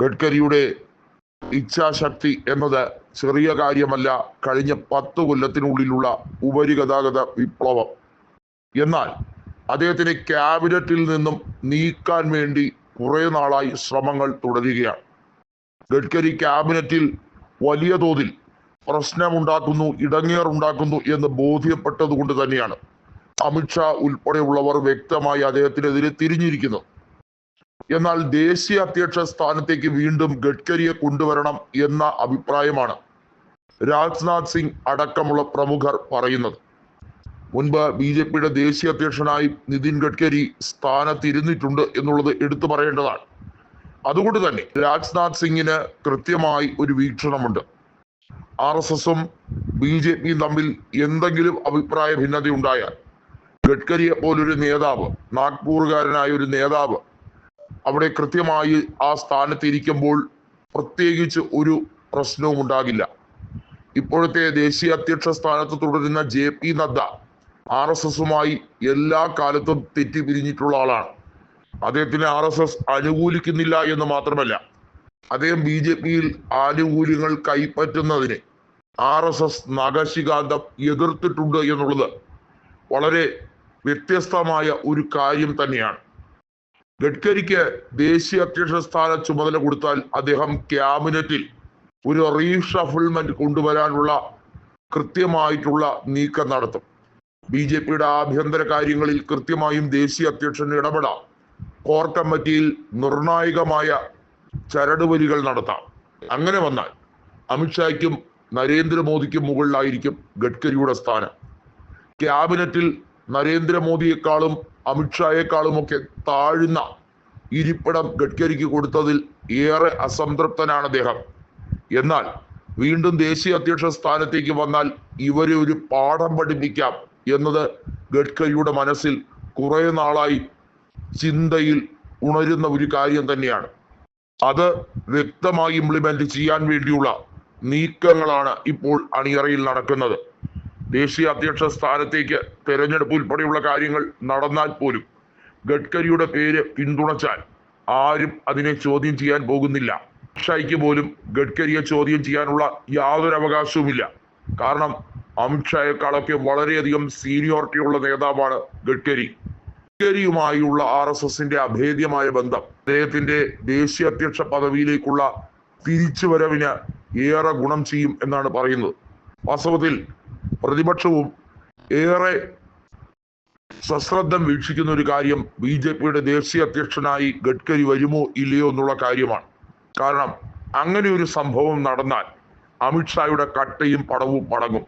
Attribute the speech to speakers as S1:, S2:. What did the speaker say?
S1: ഗഡ്കരിയുടെ ഇച്ഛാശക്തി എന്നത് ചെറിയ കാര്യമല്ല. കഴിഞ്ഞ പത്ത് കൊല്ലത്തിനുള്ളിലുള്ള ഉപരിഗതാഗത വിപ്ലവം. എന്നാൽ അദ്ദേഹത്തിനെ ക്യാബിനറ്റിൽ നിന്നും നീക്കാൻ വേണ്ടി കുറെ നാളായി ശ്രമങ്ങൾ തുടരുകയാണ്. ഗഡ്കരി ക്യാബിനറ്റിൽ വലിയ തോതിൽ പ്രശ്നമുണ്ടാക്കുന്നു ഇടങ്ങേർ ഉണ്ടാക്കുന്നു എന്ന് ബോധ്യപ്പെട്ടത് കൊണ്ട് തന്നെയാണ് അമിത്ഷാ ഉൾപ്പെടെയുള്ളവർ വ്യക്തമായി അദ്ദേഹത്തിനെതിരെ തിരിഞ്ഞിരിക്കുന്നത്. എന്നാൽ ദേശീയ അധ്യക്ഷ സ്ഥാനത്തേക്ക് വീണ്ടും ഗഡ്കരിയെ കൊണ്ടുവരണം എന്ന അഭിപ്രായമാണ് രാജ്നാഥ് സിംഗ് അടക്കമുള്ള പ്രമുഖർ പറയുന്നത്. മുൻപ് ബി ജെ പിയുടെ ദേശീയ അധ്യക്ഷനായി നിതിൻ ഗഡ്കരി സ്ഥാനത്തിരുന്നിട്ടുണ്ട് എന്നുള്ളത് എടുത്തു പറയേണ്ടതാണ്. അതുകൊണ്ട് തന്നെ രാജ്നാഥ് സിംഗിന് കൃത്യമായി ഒരു വീക്ഷണമുണ്ട്. ആർ എസ് എസും ബി ജെ പിയും തമ്മിൽ എന്തെങ്കിലും അഭിപ്രായ ഭിന്നത ഉണ്ടായാൽ ഗഡ്കരിയെ പോലൊരു നേതാവ് നാഗ്പൂറുകാരനായ ഒരു നേതാവ് അവിടെ കൃത്യമായി ആ സ്ഥാനത്ത് ഇരിക്കുമ്പോൾ പ്രത്യേകിച്ച് ഒരു പ്രശ്നവും ഉണ്ടാകില്ല. ഇപ്പോഴത്തെ ദേശീയ അധ്യക്ഷ സ്ഥാനത്ത് തുടരുന്ന J P Nadda R S എസുമായി എല്ലാ കാലത്തും തെറ്റി പിരിഞ്ഞിട്ടുള്ള ആളാണ്. അദ്ദേഹത്തിനെ ആർ എസ് എസ് അനുകൂലിക്കുന്നില്ല എന്ന് മാത്രമല്ല അദ്ദേഹം ബി ജെ പിയിൽ ആനുകൂല്യങ്ങൾ കൈപ്പറ്റുന്നതിന് ആർ എസ് എസ് നഖശികാന്തം എതിർത്തിട്ടുണ്ട് എന്നുള്ളത് വളരെ വ്യത്യസ്തമായ ഒരു കാര്യം തന്നെയാണ്. ഗഡ്കരിക്ക് ദേശീയ അധ്യക്ഷ സ്ഥാന ചുമതല കൊടുത്താൽ അദ്ദേഹം ക്യാബിനറ്റിൽ ഒരു റീഷഫിൾമെന്റ് കൊണ്ടുവരാനുള്ള കൃത്യമായിട്ടുള്ള നീക്കം നടത്തും. ബി ജെ പിയുടെ ആഭ്യന്തര കാര്യങ്ങളിൽ കൃത്യമായും ദേശീയ അധ്യക്ഷൻ ഇടപെടാം. കോർ കമ്മിറ്റിയിൽ നിർണായകമായ ചരടുവലികൾ നടത്താം. അങ്ങനെ വന്നാൽ അമിത്ഷായ്ക്കും നരേന്ദ്രമോദിക്കും മുകളിലായിരിക്കും ഗഡ്കരിയുടെ സ്ഥാനം. ക്യാബിനറ്റിൽ നരേന്ദ്രമോദിയെക്കാളും അമിത്ഷായെക്കാളും ഒക്കെ താഴ്ന്ന ഇരിപ്പിടം ഗഡ്കരിക്ക് കൊടുത്തതിൽ ഏറെ അസംതൃപ്തനാണ് അദ്ദേഹം. എന്നാൽ വീണ്ടും ദേശീയ അധ്യക്ഷ സ്ഥാനത്തേക്ക് വന്നാൽ ഇവരെ ഒരു പാഠം പഠിപ്പിക്കാം എന്നത് ഗഡ്കരിയുടെ മനസ്സിൽ കുറെ നാളായി ചിന്തയിൽ ഉണരുന്ന ഒരു കാര്യം തന്നെയാണ്. അത് വ്യക്തമായി ഇംപ്ലിമെന്റ് ചെയ്യാൻ വേണ്ടിയുള്ള നീക്കങ്ങളാണ് ഇപ്പോൾ അണിയറയിൽ നടക്കുന്നത്. ദേശീയ അധ്യക്ഷ സ്ഥാനത്തേക്ക് തെരഞ്ഞെടുപ്പ് ഉൾപ്പെടെയുള്ള കാര്യങ്ങൾ നടന്നാൽ പോലും ഗഡ്കരിയുടെ പേര് പിന്തുണച്ചാൽ ആരും അതിനെ ചോദ്യം ചെയ്യാൻ പോകുന്നില്ല. അമിത്ഷായ്ക്ക് പോലും ഗഡ്കരിയെ ചോദ്യം ചെയ്യാനുള്ള യാതൊരു അവകാശവുമില്ല. കാരണം അമിത്ഷായെക്കാളൊക്കെ വളരെയധികം സീനിയോറിറ്റി ഉള്ള നേതാവാണ് ഗഡ്കരി. ഗഡ്കരിയുമായുള്ള ആർ എസ് എസിന്റെ അഭേദ്യമായ ബന്ധം അദ്ദേഹത്തിന്റെ ദേശീയ അധ്യക്ഷ പദവിയിലേക്കുള്ള തിരിച്ചുവരവിന് ഏറെ ഗുണം ചെയ്യും എന്നാണ് പറയുന്നത്. വാസ്തവത്തിൽ പ്രതിപക്ഷവും ഏറെ സശ്രദ്ധം വീക്ഷിക്കുന്ന ഒരു കാര്യം ബി ജെ പിയുടെ ദേശീയ അധ്യക്ഷനായി ഗഡ്കരി വരുമോ ഇല്ലയോ എന്നുള്ള കാര്യമാണ്. കാരണം അങ്ങനെ ഒരു സംഭവം നടന്നാൽ അമിത്ഷായുടെ കട്ടയും പടവും മടങ്ങും.